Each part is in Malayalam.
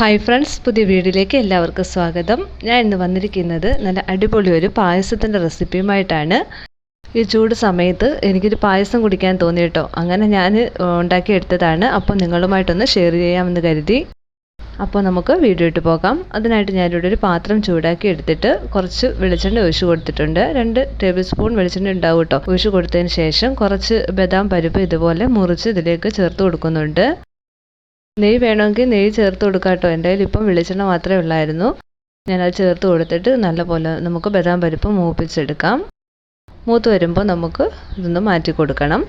ഹായ് ഫ്രണ്ട്സ് പുതിയ വീഡിയോയിലേക്ക് എല്ലാവർക്കും സ്വാഗതം. ഞാൻ ഇന്ന് വന്നിരിക്കുന്നത് നല്ല അടിപൊളി ഒരു പായസത്തിന്റെ റെസിപ്പിയുമായിട്ടാണ്. ഈ ചൂട് സമയത്ത് എനിക്കൊരു പായസം കുടിക്കാൻ തോന്നി കേട്ടോ. അങ്ങനെ ഞാൻ ഉണ്ടാക്കിയെടുത്തതാണ് അപ്പോൾ നിങ്ങളുമായിട്ടൊന്ന് ഷെയർ ചെയ്യാമെന്ന് കരുതി. അപ്പോൾ നമുക്ക് വീഡിയോ ഇട്ട് പോകാം. അതിനായിട്ട് ഞാനിവിടെ ഒരു പാത്രം ചൂടാക്കി എടുത്തിട്ട് കുറച്ച് വെളിച്ചെണ്ണ ഒഴിച്ചു കൊടുത്തിട്ടുണ്ട്. രണ്ട് ടേബിൾ സ്പൂൺ വെളിച്ചെണ്ണ ഉണ്ടാവും കേട്ടോ. ഒഴിച്ചു കൊടുത്തതിന് ശേഷം കുറച്ച് ബദാം പരിപ്പ് ഇതുപോലെ മുറിച്ച് ഇതിലേക്ക് ചേർത്ത് കൊടുക്കുന്നുണ്ട്. നെയ്യ് വേണമെങ്കിൽ നെയ്യ് ചേർത്ത് കൊടുക്കാം കേട്ടോ. എന്റെ കയ്യിൽ ഇപ്പം വെളിച്ചെണ്ണ മാത്രമേ ഉള്ളായിരുന്നു. ഞാനത് ചേർത്ത് കൊടുത്തിട്ട് നല്ലപോലെ നമുക്ക് ബദാം പരിപ്പ് മൂപ്പിച്ചെടുക്കാം. മൂത്ത് വരുമ്പോൾ നമുക്ക് ഇതൊന്ന് മാറ്റി കൊടുക്കണം.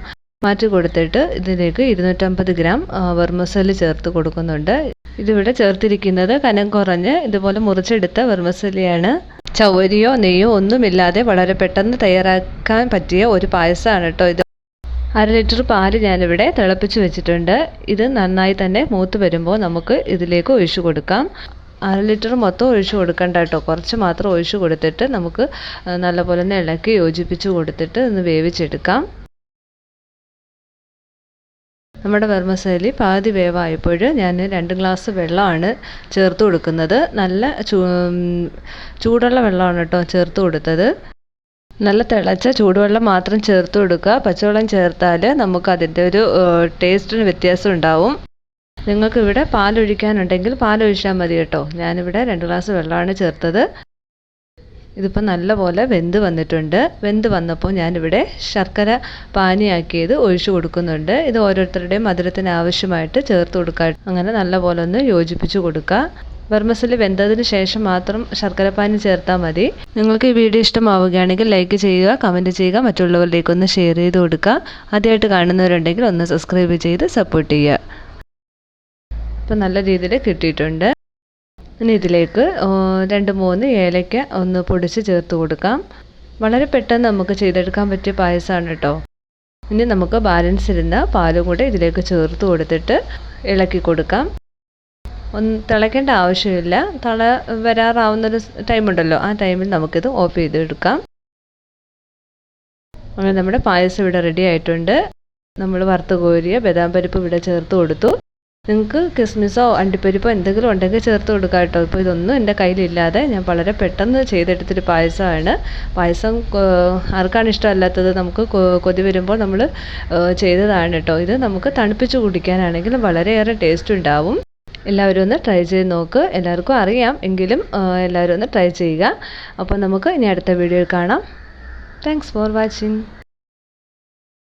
മാറ്റി കൊടുത്തിട്ട് ഇതിലേക്ക് ഇരുന്നൂറ്റമ്പത് ഗ്രാം വെർമസൽ ചേർത്ത് കൊടുക്കുന്നുണ്ട്. ഇതിവിടെ ചേർത്തിരിക്കുന്നത് കനം കുറഞ്ഞ് ഇതുപോലെ മുറിച്ചെടുത്ത വെർമസലിയാണ് ചവരിയോ നെയ്യോ ഒന്നുമില്ലാതെ വളരെ പെട്ടെന്ന് തയ്യാറാക്കാൻ പറ്റിയ ഒരു പായസമാണ് കേട്ടോ ഇത്. അര ലിറ്റർ പാൽ ഞാനിവിടെ തിളപ്പിച്ച് വെച്ചിട്ടുണ്ട്. ഇത് നന്നായി തന്നെ മൂത്ത് വരുമ്പോൾ നമുക്ക് ഇതിലേക്ക് ഒഴിച്ചു കൊടുക്കാം. അര ലിറ്റർ മൊത്തം ഒഴിച്ചു കൊടുക്കണ്ട കേട്ടോ. കുറച്ച് മാത്രം ഒഴിച്ചു കൊടുത്തിട്ട് നമുക്ക് നല്ലപോലെ ഒന്ന് ഇളക്കി യോജിപ്പിച്ച് കൊടുത്തിട്ട് ഒന്ന് വേവിച്ചെടുക്കാം. നമ്മുടെ വെർമസലി പാതി വേവായപ്പോൾ ഞാൻ രണ്ട് ഗ്ലാസ് വെള്ളമാണ് ചേർത്ത് കൊടുക്കുന്നത്. നല്ല ചൂടുള്ള വെള്ളമാണ് കേട്ടോ ചേർത്ത് കൊടുത്തത്. നല്ല തിളച്ച ചൂടുവെള്ളം മാത്രം ചേർത്ത് കൊടുക്കുക. പച്ചവെള്ളം ചേർത്താൽ നമുക്ക് അതിന്റെ ഒരു ടേസ്റ്റിന് വ്യത്യാസം ഉണ്ടാവും. നിങ്ങൾക്ക് ഇവിടെ പാലൊഴിക്കാനുണ്ടെങ്കിൽ പാലൊഴിച്ചാൽ മതി കേട്ടോ. ഞാനിവിടെ രണ്ട് ഗ്ലാസ് വെള്ളമാണ് ചേർത്തത്. ഇതിപ്പോൾ നല്ലപോലെ വെന്ത് വന്നിട്ടുണ്ട്. വെന്ത് വന്നപ്പോൾ ഞാനിവിടെ ശർക്കര പാനിയാക്കിയത് ഒഴിച്ചു കൊടുക്കുന്നുണ്ട്. ഇത് ഓരോരുത്തരുടെയും മധുരത്തിന് ആവശ്യമായിട്ട് ചേർത്ത് കൊടുക്കുക അങ്ങനെ നല്ലപോലെ ഒന്ന് യോജിപ്പിച്ച് കൊടുക്കുക വെർമസലി വെന്തതിന് ശേഷം മാത്രം ശർക്കരപ്പാനി ചേർത്താൽ മതി. നിങ്ങൾക്ക് ഈ വീഡിയോ ഇഷ്ടമാവുകയാണെങ്കിൽ ലൈക്ക് ചെയ്യുക കമന്റ് ചെയ്യുക മറ്റുള്ളവരിലേക്ക് ഒന്ന് ഷെയർ ചെയ്ത് കൊടുക്കുക. ആദ്യമായിട്ട് കാണുന്നവരുണ്ടെങ്കിൽ ഒന്ന് സബ്സ്ക്രൈബ് ചെയ്ത് സപ്പോർട്ട് ചെയ്യുക. അപ്പോൾ നല്ല രീതിയിൽ കിട്ടിയിട്ടുണ്ട്. ഇനി ഇതിലേക്ക് രണ്ട് മൂന്ന് ഏലയ്ക്ക ഒന്ന് പൊടിച്ച് ചേർത്ത് കൊടുക്കാം. വളരെ പെട്ടെന്ന് നമുക്ക് ചെയ്തെടുക്കാൻ പറ്റിയ പായസമാണ് കേട്ടോ. ഇനി നമുക്ക് ബാലൻസ് ഇരുന്ന പാലും കൂടെ ഇതിലേക്ക് ചേർത്ത് കൊടുത്തിട്ട് ഇളക്കി കൊടുക്കാം. ഒന്ന് തിളയ്ക്കേണ്ട ആവശ്യമില്ല. തള വരാറാവുന്നൊരു ടൈമുണ്ടല്ലോ. ആ ടൈമിൽ നമുക്കിത് ഓഫ് ചെയ്തെടുക്കാം. അങ്ങനെ നമ്മുടെ പായസം ഇവിടെ റെഡി ആയിട്ടുണ്ട്. നമ്മൾ വറുത്ത് കോരിയ ബദാം പരിപ്പ് ഇവിടെ ചേർത്ത് കൊടുത്തു. നിങ്ങൾക്ക് കിസ്മിസോ അണ്ടിപ്പരിപ്പോ എന്തെങ്കിലും ഉണ്ടെങ്കിൽ ചേർത്ത് കൊടുക്കാം കേട്ടോ. ഇപ്പോൾ ഇതൊന്നും എന്റെ കയ്യിലില്ലാതെ ഞാൻ വളരെ പെട്ടെന്ന് ചെയ്തെടുത്തൊരു പായസമാണ്. പായസം ആർക്കാണ് ഇഷ്ടമല്ലാത്തത്? നമുക്ക് കൊതി വരുമ്പോൾ നമ്മൾ ചെയ്തതാണ് കേട്ടോ. ഇത് നമുക്ക് തണുപ്പിച്ച് കുടിക്കാനാണെങ്കിലും വളരെയേറെ ടേസ്റ്റ് ഉണ്ടാവും. എല്ലാവരും ഒന്ന് ട്രൈ ചെയ്ത് നോക്ക്. എല്ലാവർക്കും അറിയാം. എങ്കിലും എല്ലാവരും ഒന്ന് ട്രൈ ചെയ്യുക. അപ്പോൾ നമുക്ക് ഇനി അടുത്ത വീഡിയോയിൽ കാണാം. Thanks for watching